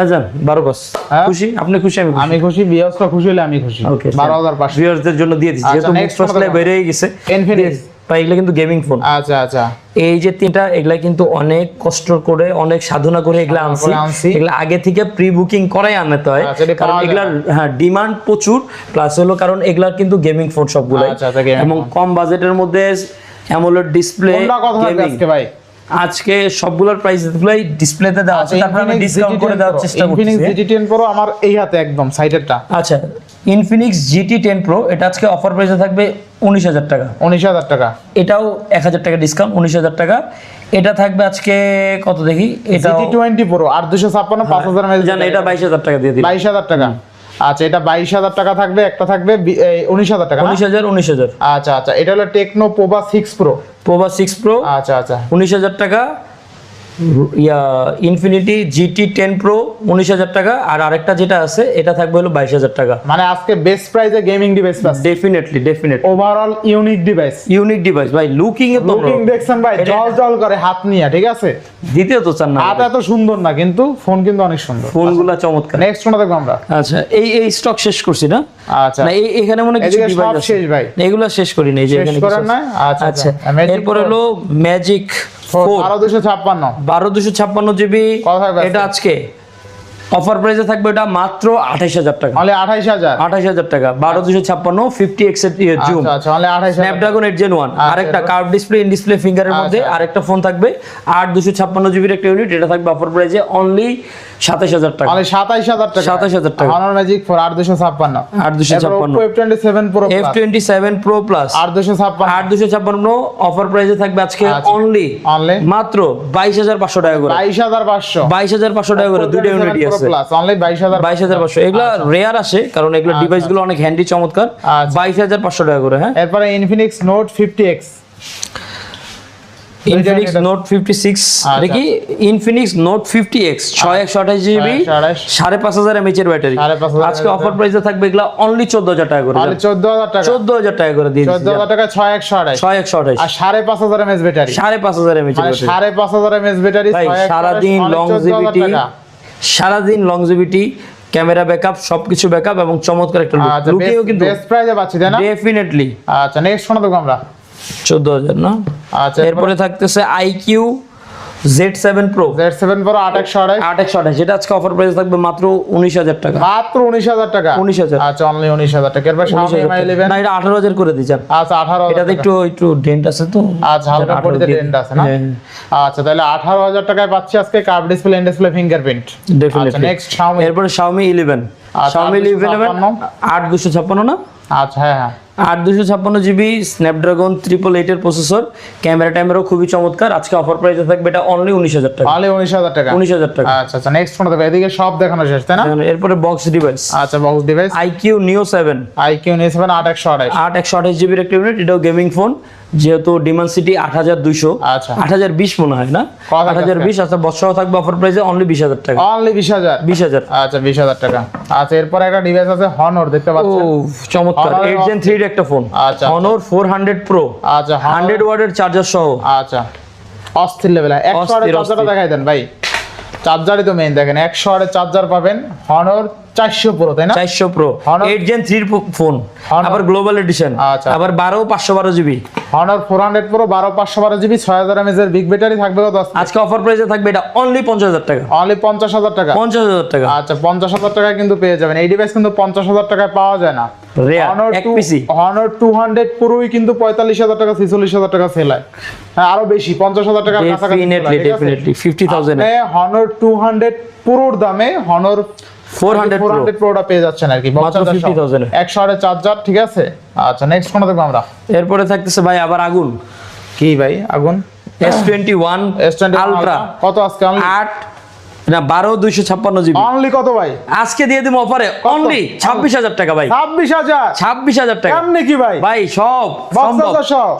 আজান বারো পাঁচ। হ্যাঁ? খুশি? আপনি খুশি আমি খুশি। আমি খুশি হলে আমি খুশি। ওকে বারো হাজার পাঁচশো। জন্য দিয়ে দিচ্ছি। আচ্ছা, যেহেতু মুখ ফাসলে গেছে। ভাই এগুলো কিন্তু গেমিং ফোন আচ্ছা আচ্ছা। এই যে তিনটা এগুলা কিন্তু অনেক কষ্ট করে অনেক সাধনা করে এগুলা আনছি। এগুলা আগে থেকে প্রি বুকিং করাই আনতে হয়। আচ্ছা, কারণ এগুলা এগুলার হ্যাঁ ডিমান্ড প্রচুর। প্লাস হলো কারণ এগুলার কিন্তু গেমিং ফোন সবগুলো এবং কম বাজেটের মধ্যে অ্যামোলেড ডিসপ্লে গেমিং ভাই? আজকে সবগুলোর প্রাইস গুলাই ডিসপ্লেতে দেওয়া আছে। তারপর আমি ডিসকাউন্ট করে দেওয়ার চেষ্টা করছি ইনফিনিক্স জিটি টেন প্রো আমার এই হাতে একদম সাইডেরটা আচ্ছা ইনফিনিক্স জিটি টেন প্রো এটা আজকে অফার প্রাইসে থাকবে উনিশ হাজার টাকা। উনিশ হাজার টাকা। এটাও এক হাজার টাকা ডিসকাউন্ট উনিশ হাজার টাকা। এটা থাকবে আজকে কত দেখি? এটা জিটি টোয়েন্টি প্রো আর দুশো ছাপ্পান্ন পাঁচ হাজার জান এটা বাইশ হাজার টাকা দিয়ে বাইশ হাজার টাকা। আচ্ছা এটা বাইশ হাজার টাকা থাকবে একটা থাকবে উনিশ হাজার টাকা না? উনিশ হাজার উনিশ হাজার। আচ্ছা আচ্ছা এটা হলো Tecno Pova six pro Pova six pro আচ্ছা আচ্ছা। উনিশ হাজার টাকা। ইয়া ইনফিনিটি জিটি টেন প্রো উনিশ হাজার টাকা। আর আরেকটা যেটা আছে এটা থাকবে হলো বাইশ হাজার টাকা। মানে আজকে বেস্ট প্রাইসে গেমিং ডিভাইস পাচ্ছি। Definitely definite overall unique device unique device ভাই লুকিং এ তো লুকিং দেখছেন ভাই জল জল করে হাত নিয়ে ঠিক আছে? দ্বিতীয় তো চান না হাত এত সুন্দর না কিন্তু ফোন কিন্তু অনেক সুন্দর। ফোনগুলা চমৎকার। নেক্সট কোনটা দেখব আমরা। আচ্ছা এই এই স্টক শেষ করছি না? আচ্ছা। না এখানে মনে কিছু ডিভাইস শেষ ভাই। এগুলো শেষ করি নাই যে এখানে করেন না? আচ্ছা, আচ্ছা আচ্ছা। এরপর হলো ম্যাজিক জিবি থাকবে এটা আজকে। অফার প্রাইসে থাকবে এটা মাত্র আঠাইশ হাজার টাকা। আঠাইশ হাজার। আঠাইশ হাজার টাকা। বারো দুশো ছাপ্পান্ন ফিফটি এক্সের zoom only Snapdragon eight gen one আরেকটা এরপর? কার্ভ ডিসপ্লে ইন ডিসপ্লে ফিঙ্গারের মধ্যে। আরেকটা ফোন থাকবে। আট দুশো ছাপ্পান্ন জিবির একটা ইউনিট এটা থাকবে অফার প্রাইসে অনলি সাতাইশ হাজার টাকা। অনলি সাতাইশ হাজার টাকা। 27,000 টাকা। অনর ম্যাজিক ফোর আট দুশো ছাপ্পান্ন। আট দুশো ছাপ্পান্ন। F twenty seven pro F twenty seven pro plus আট দুশো ছাপ্পান্ন। আট দুশো ছাপ্পান্ন অফার প্রাইসে থাকবে আজকে আচ্ছা। অনলি অনলি মাত্র বাইশ হাজার পাঁচশো টাকা করে। বাইশ হাজার পাঁচশো। বাইশ হাজার পাঁচশো টাকা করে। দুটো ইউনিটই আছে। প্লাস অনলি বাইশ হাজার বাইশ হাজার পাঁচশো। এগুলো রেয়ার আসে কারণ এগুলো ডিভাইসগুলো অনেক হ্যান্ডি চমৎকার। আচ্ছা। বাইশ হাজার পাঁচশো টাকা করে হ্যাঁ? এরপরে Infinix note fifty X Infinix note fifty six আচ্ছা। দেখি ইনফিনিক্স নোট ফিফটি এক্স ছয় একশো আঠাশ। জিবি সাড়ে পাঁচ হাজার এমএচ এর ব্যাটারি 5,500 আজকে অফার প্রাইসে থাকবে এগুলো অনলি চোদ্দ হাজার টাকা করে। চোদ্দ হাজার টাকা। চোদ্দ হাজার টাকা করে দিয়ে চোদ্দ হাজার টাকা ছয় একশো আড়াই ছয় একশো আঠাশ। আর সাড়ে পাঁচ হাজার এমএস ব্যাটারি সাড়ে পাঁচ হাজার এমএচ মানে সাড়ে পাঁচ হাজার এমএস ব্যাটারি সারাদিন লংজিভিটি সারাদিন লংজিভিটি ক্যামেরা ব্যাকআপ সবকিছু ব্যাকআপ এবং চমৎকার একটা লুক আচ্ছা লুকেও কিন্তু বেস্ট প্রাইজে পাচ্ছি তাই না? ডেফিনেটলি আচ্ছা নেক্সট শোনো দেখো আমরা। চোদ্দ হাজার না? আচ্ছা এরপরে? থাকতেছে iQOO Z seven pro Z seven pro আট একশো আড়াই। আট একশো যেটা আজকে অফার প্রাইস থাকবে মাত্র উনিশ হাজার টাকা। মাত্র উনিশ হাজার টাকা? 19,000 আচ্ছা অনলি উনিশ হাজার টাকা। এরপর উনিশ হাজার Mi টাকা। 11 না এটা আঠারো হাজার করে দিচ্ছেন আচ্ছা আঠারো এটাতে একটু একটু ডেন্ট আছে তো। আচ্ছা হালকা বডিতে ডেন্ট আছে না? হ্যাঁ, আচ্ছা তাহলে আঠারো হাজার টাকায় পাচ্ছি আজকে curve display and display fingerprint definitely next Xiaomi এরপরে শাওমি ইলেভেন শাওমি ইলেভেন আট দুশো ছাপ্পান্ন না? আচ্ছা হ্যাঁ হ্যাঁ। আট দুশো ছাপ্পান্ন জিবি স্ন্যাপড্রাগন ট্রিপল এইটের প্রসেসর ক্যামেরা ট্যামেরাও খুবই চমৎকার। আজকে অফার প্রাইসে থাকবে এটা অনলি উনিশ হাজার টাকা। অনলি উনিশ হাজার টাকা। উনিশ হাজার টাকা। আচ্ছা আচ্ছা নেক্সট ফোন দেবে এদিকে সব দেখানো শেষ তাই না? এরপরে বক্স ডিভাইস আচ্ছা box device iQOO neo seven iQOO neo seven আট একশো আড়াই আট একশো আঠাশ জিবির একটা ইউনিট এটাও গেমিং ফোন যেহেতু ডিমান্ড সিটি আট হাজার দুইশো। আচ্ছা। আট হাজার বিশ মনে হয় না? আট হাজার বিশ আচ্ছা বছর থাকবে অফার প্রাইসে অনলি বিশ হাজার টাকা। অনলি বিশ হাজার। বিশ হাজার। আচ্ছা বিশ হাজার টাকা। আচ্ছা এরপর একটা ডিভাইস আছে হনর দেখতে পাচ্ছি চমৎকার। এইট জেন থ্রির একটা ফোন। আচ্ছা। ফোর হান্ড্রেড প্রো আচ্ছা হান্ড্রেড ওয়ার্ডের চার্জার সহ। আচ্ছা। অস্থির লেভেল একশো অস্থির, আটের চার্জারটা। দেখাই দেন ভাই। চার্জারই তো মেইন দেখেন একশো আটের চার্জার পাবেন। হনর চারশো পুরো তাই না? চারশো প্রো Honor- এইট জেন থ্রির ফোন আবার গ্লোবাল এডিশন আচ্ছা। আবার বারো পাঁচশো বারো জিবি হনর ফোর হান্ড্রেড পুরো বারো পাঁচশো বারো জিবি ছয় হাজার এমএস এর বিগ ব্যাটারি থাকবে কত আজকে অফার প্রাইসে থাকবে এটা অনলি পঞ্চাশ হাজার টাকা। অনলি পঞ্চাশ হাজার টাকা। পঞ্চাশ হাজার টাকা। আচ্ছা পঞ্চাশ হাজার টাকায় কিন্তু পেয়ে যাবেন। এই ডিভাইস কিন্তু পঞ্চাশ হাজার টাকায় পাওয়া যায় না। পুরোই কিন্তু টাকা টাকা সেল হয়। আরও বেশি পঞ্চাশ হাজার টাকার কাছাকাছি ডেফিনেটলি ডেফিনেটলি ফিফটি থাউজেন্ড আপনি হনর পুরোর দামে হনর 400 ফোর Pro। হান্ড্রেড প্রোটা পেয়ে যাচ্ছেন আর কি মাত্র 50,000 এ। একশো আটের চার্জার ঠিক আছে? আচ্ছা নেক্সট কোনটা দেখব আমরা? এরপরে থাকতেছে ভাই আবার আগুন। কি ভাই আগুন? আলট্রা কত আজকে? না বারো দুইশো ছাপ্পান্ন জিবি। অনলি কত ভাই? আজকে দিয়ে দিব অফারে। অনলি ছাব্বিশ হাজার টাকা ভাই। ছাব্বিশ হাজার? ছাব্বিশ হাজার টাকা। কেমনে কি ভাই? ভাই সব সম্ভব।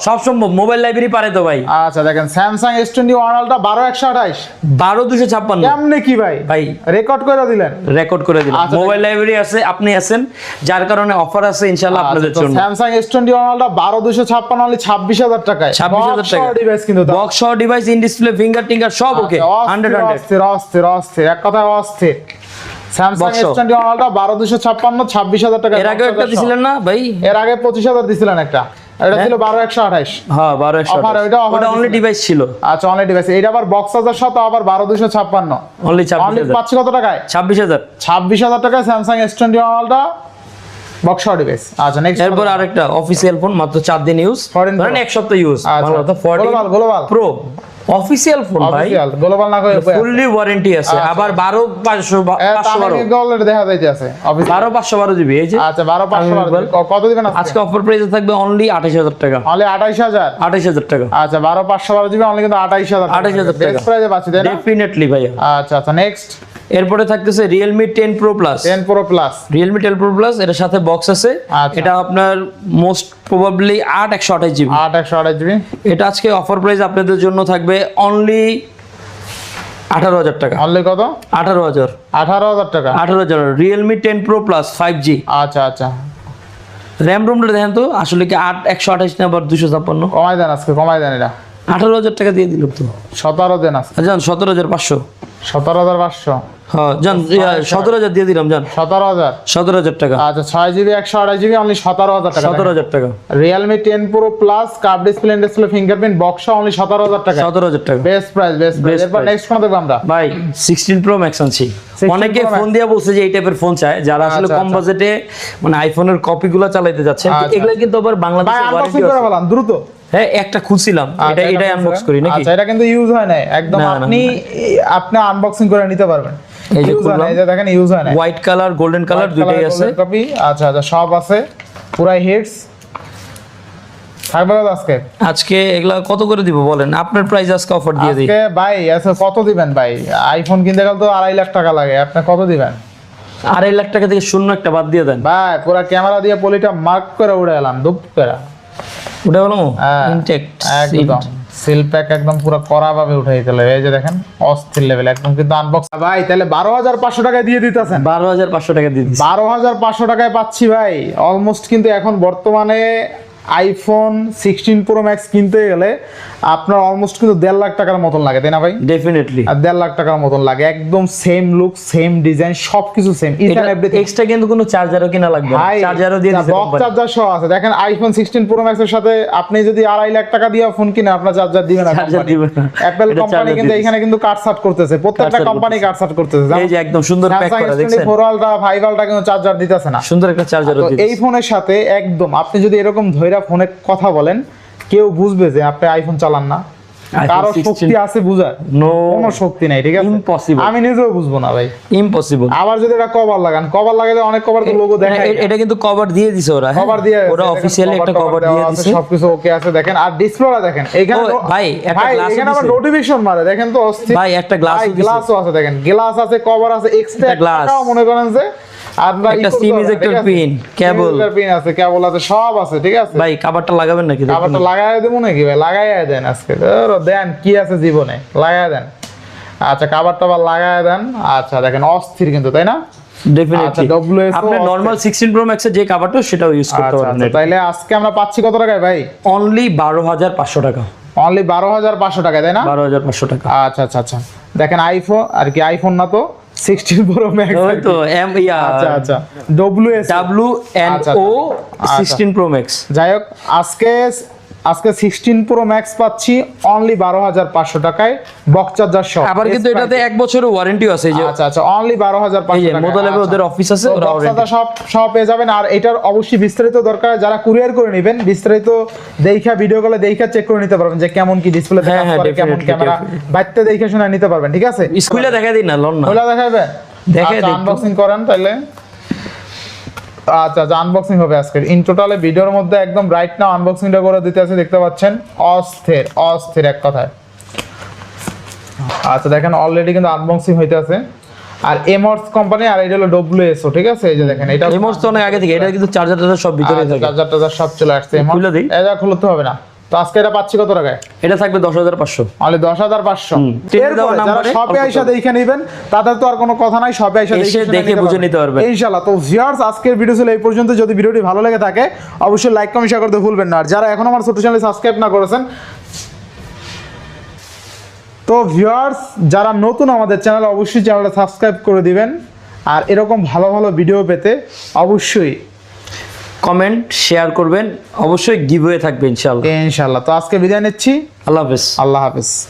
সব? সম্ভব। মোবাইল লাইব্রেরি পারে তো ভাই। আচ্ছা দেখেন স্যামসাং এস টোয়েন্টি ওয়ান আলটা বারো একশো আঠাইশ। বারো দুশো ছাপ্পান্ন। কেমনে কি ভাই? ভাই। রেকর্ড করে দিলেন? রেকর্ড করে আচ্ছা, মোবাইল লাইব্রেরি আছে আপনি আছেন। যার কারণে অফার আছে ইনশাল্লাহ আপনাদের জন্য। স্যামসাং এস টোয়েন্টি ওয়ান আলটা বারো দুশো ছাপ্পান্ন অনলি ছাব্বিশ হাজার টাকায়। 26,000 টাকা। ডিভাইস কিন্তু। বক্স সহ ডিভাইস ইন ডিসপ্লে ফিঙ্গার টিঙ্গার সব ওকে আচ্ছা, হান্ড্রেড হান্ড্রেড অস্থির অস্থির অস্থির এক কথায় অস্থির। স্যামসাং এস টোয়েন্টি ওয়ান বারো দুশো ছাপ্পান্ন ছাব্বিশ হাজার টাকা এর আগেও একটা দিছিলেন না ভাই? এর আগে পঁচিশ হাজার দিছিলেন একটা। এটা ছিল বারো একশো আঠাইশ হ্যাঁ ওটা অনলি ডিভাইস ছিল। আচ্ছা ডিভাইস আবার বক্স হাজার সাথে আবার অনলি অনলি পাচ্ছি কত টাকায়? টাকায় আলটা বক্স ডিভাইস আচ্ছা নেক্সট এরপর আরেকটা অফিসিয়াল ফোন মাত্র চার দিন ইউজ 14 ধরেন এক সপ্তাহ ইউজ আচ্ছা। প্রো অফিসিয়াল ফোন ভাই। গ্লোবাল না ফুললি ওয়ারেন্টি আছে। আচ্ছা। আবার বারো পাঁচশো বা- পাঁচশো বারো। অলরেডি দেখা যাইতে আছে অফিস বারো পাঁচশো বারো জিবি এই যে। আচ্ছা বারো পাঁচশো বারো Available। ক- কত দিবেন আজকে? আজকে অফার প্রাইসে থাকবে অনলি আঠাশ হাজার টাকা। অনলি আঠাইশ হাজার? আঠাশ হাজার টাকা। আচ্ছা বারো পাঁচশো বারো জিবি অনলি কিন্তু আঠাইশ হাজার 28,000 টাকা। বেস্ট প্রাইজে পাচ্ছি তাই না? ডেফিনেটলি ভাইয়া। আচ্ছা আচ্ছা নেক্সট এরপরে থাকতেছে Realme ten pro plus ten pro plus Realme ten pro plus এটার সাথে বক্স আছে। আচ্ছা। এটা আপনার মোস্ট প্রবাবলি আট একশো আঠাশ জিবি আট একশো আঠাশ জিবি এটা আজকে অফার প্রাইস আপনাদের জন্য থাকবে অনলি আঠারো হাজার টাকা। অনলি কত? আঠারো হাজার। আঠারো হাজার টাকা। আঠারো হাজার। Realme ten pro plus five G আচ্ছা আচ্ছা। র্যাম রোমটা দেখেন তো আসলে কি আট একশো আঠাশ না আবার দুশো ছাপ্পান্ন। কমাই দেন আজকে কমাই দেন এটা। আঠারো হাজার টাকা দিয়ে দিল তো। সতেরো দেন আজকে। জান সতেরো হাজার পাঁচশো। সতেরো হাজার পাঁচশো। যান সতেরো হাজার দিয়ে দিলাম যান সতেরো হাজার? সতেরো হাজার টাকা। আচ্ছা ছয় জিবি একশো আঠাশ জিবি অনলি সতেরো হাজার টাকা সতেরো হাজার টাকা। Realme ten pro plus curve display display fingerprint box only সতেরো হাজার টাকা। সতেরো হাজার টাকা। বেস্ট প্রাইস বেস্ট প্রাইস এরপর নেক্সট কোন দেখব আমরা? ভাই সিক্সটিন প্রো ম্যাক্স আনছি। অনেকে ফোন দিয়ে বলছে যে এই টাইপের ফোন চায় যারা আসলে আচ্ছা, কম আচ্ছা। বাজেটে মানে আইফোনের কপিগুলো চালাইতে যাচ্ছে। আচ্ছা। এগুলো কিন্তু আবার বাংলাদেশে দ্রুত। হ্যাঁ একটা খুলছিলাম এটা এটাই এটা আনবক্স করি নাকি? আচ্ছা এটা কিন্তু ইউজ হয় একদম না, না, আপনি আপনি আনবক্সিং করে নিতে পারবেন। এই যে এই যে দেখেন ইউজ হয় না। হোয়াইট কালার গোল্ডেন কালার আছে। কপি আচ্ছা আচ্ছা সব আছে। পুরাই হিটস থাকবে আজকে? আজকে এগুলা কত করে দিব বলেন? আপনার প্রাইস আজকে অফার দিয়ে দিই। আজকে ভাই আচ্ছা কত দিবেন ভাই? আইফোন কিনতে গেলে তো আড়াই লাখ টাকা লাগে। আপনি কত দিবেন? আড়াই লাখ টাকা থেকে শূন্য একটা বাদ দিয়ে দেন। ভাই পুরা ক্যামেরা দিয়ে পলিটা মার্ক করে উড়ে এলাম দুপ করে। হ্যাঁ, ইনটেক্ট একদম। সিল প্যাক একদম পুরো কড়া ভাবে উঠে দিতে এই যে দেখেন অস্থির লেভেল একদম কিন্তু আনবক্স ভাই তাহলে বারো হাজার পাঁচশো টাকায় দিয়ে দিতেছেন। বারো হাজার পাঁচশো টাকা দিয়ে দিচ্ছি। বারো হাজার পাঁচশো টাকায় পাচ্ছি ভাই। অলমোস্ট কিন্তু এখন বর্তমানে আইফোন সিক্সটিন প্রো ম্যাক্স কিনতে গেলে আপনার অলমোস্ট কিন্তু দেড় লাখ টাকার মতন লাগে তাই না ভাই? ডেফিনেটলি আর দেড় লাখ টাকার মতন লাগে একদম সেম লুক সেম ডিজাইন সবকিছু সেম এক্সট্রা কিন্তু কোনো চার্জারও কিনা লাগবে চার্জারও দিয়ে দিতে বক্স চার্জার সহ আছে। দেখেন আইফোন সিক্সটিন প্রো ম্যাক্স এর সাথে আপনি যদি আড়াই লাখ টাকা দিয়ে ফোন কিনে আপনার চার্জার দিবে না চার্জার দিবে না। অ্যাপেল কোম্পানি কিন্তু এখানে কিন্তু কাট সাট করতেছে। প্রত্যেকটা কোম্পানি কাট সাট করতেছে। এই যে একদম সুন্দর প্যাক করা দেখছেন? ফোর আলট্রা ফাইভ আলট্রা কিন্তু চার্জার দিতেছে না। সুন্দর একটা চার্জারও দিয়ে এই ফোনের সাথে একদম আপনি যদি এরকম ধৈরা ফোনে কথা বলেন কেউ বুঝবে যে আপনি আইফোন চালান না। কারও শক্তি আছে বুঝার। কোনো শক্তি নাই ঠিক আছে? Impossible. আমি নিজেও বুঝব না ভাই। ইম্পসিবল আবার যদি এটা কভার লাগান কভার লাগালে অনেক কভার লোগো দেখায়। এটা কিন্তু কভার দিয়ে দিছে ওরা হ্যাঁ? কভার দিয়ে ওরা অফিসিয়ালি একটা কভার দিয়ে দিছে। সবকিছু ওকে আছে দেখেন। আর ডিসপ্লেটা দেখেন এখানে ভাই, একটা ভাই এখানে আবার নোটিফিকেশন মারে দেখেন তো অস্থির। ভাই একটা গ্লাস গ্লাসও আছে দেখেন। গ্লাস আছে কভার আছে এক্সট্রা একটা glass। মনে করেন যে আপনারা একটা ই করতে SIM পারবেন, ejector আছে? pin, cable। SIM ejector pin আছে কেবল আছে সব আছে ঠিক আছে? ভাই কাভারটা লাগাবেন নাকি দেখুন। আবার দেবো নাকি ভাই? লাগাই দেন আজকে। দেন কি আছে জীবনে? লাগাই দেন। আচ্ছা দেন। আচ্ছা দেখেন অস্থির কিন্তু তাই না? আচ্ছা, WSO আপনি নরমাল 16 প্রো ম্যাক্সের যে কাভারটা সেটাও ইউজ করতে পারবেন তাইলে আজকে আমরা পাচ্ছি কত টাকায় ভাই? অনলি 12500 টাকা। অনলি বারো হাজার পাঁচশো টাকায় তাই না? 12500 টাকা। আচ্ছা আচ্ছা আচ্ছা। দেখেন আইফোন আর কি আইফোন না তো? সিক্সটিন প্রো ম্যাক্স ওই তো এম ইয়া আচ্ছা আচ্ছা। W S W N O আচ্ছা। 16 প্রো ম্যাক্স যাই হোক আজকে আজকে সিক্সটিন প্রো ম্যাক্স পাচ্ছি অনলি বারো হাজার পাঁচশো টাকায় বক্স চার্জার সহ আবার কিন্তু এটাতে এক বছরের ওয়ারেন্টিও আছে এই যে আচ্ছা আচ্ছা অনলি বারো হাজার এই পাঁচশো যে মোতালেবে ওদের অফিস আছে ওরা warranty- সব সব পেয়ে যাবেন আর এটার অবশ্যই বিস্তারিত দরকার যারা কুরিয়ার করে নেবেন বিস্তারিত দেখা ভিডিও কলে দেখা চেক করে নিতে পারবেন যে কেমন কি ডিসপ্লে হ্যাঁ, হ্যাঁ, কেমন ক্যামেরা বাইতে দেখে শুনে নিতে পারবেন ঠিক আছে? স্কুলে দেখা দিন না লন না। ওগুলা দেখাবে দেখাই দিই আনবক্সিং করেন তাহলে আচ্ছা আচ্ছা আনবক্সিং হবে আজকে ইন টোটালে ভিডিওর মধ্যে একদম রাইট নাও আনবক্সিংটা করে দিতে আছে দেখতে পাচ্ছেন? অস্থির অস্থির এক কথায়। আচ্ছা দেখেন অলরেডি কিন্তু আনবক্সিং হইতে আছে। আর এমর্স কোম্পানি আর এটা হলো ডব্লিউএসও ঠিক আছে? এই যে দেখেন এটা এমর্স তো অনেক আগে থেকে এটা কিন্তু চার্জার টার্জার সব ভিতরে থাকে। চার্জার টার্জার সব চলে আসছে খুলে দিই। এটা খুলতে হবে না। তো আজকে এটা পাচ্ছি কত টাকায়? এটা থাকবে দশ হাজার পাঁচশো। দশ হাজার পাঁচশো। টেনে শপে আইসা দেখে নেবেন তাদের তো আর কোনো কথা নাই শপে আইসা এসে দেখে বুঝে নিতে পারবেন। ইনশাআল্লাহ। তো ভিউয়ার্স আজকের ভিডিও ছিল এই পর্যন্ত। যদি ভিডিওটি ভালো লেগে থাকে অবশ্যই লাইক কমেন্ট শেয়ার করতে ভুলবেন না। আর যারা এখন আমার ছোট চ্যানেল সাবস্ক্রাইব না করেছেন তো ভিউয়ার্স যারা নতুন আমাদের চ্যানেল অবশ্যই চ্যানেলটা সাবস্ক্রাইব করে দিবেন। আর এরকম ভালো ভালো ভিডিও পেতে অবশ্যই কমেন্ট শেয়ার করবেন। অবশ্যই গিভওয়ে থাকবে ইনশাআল্লাহ। ইনশাআল্লাহ। তো আজকে বিদায় নিচ্ছি। আল্লাহ হাফেজ। আল্লাহ হাফেজ।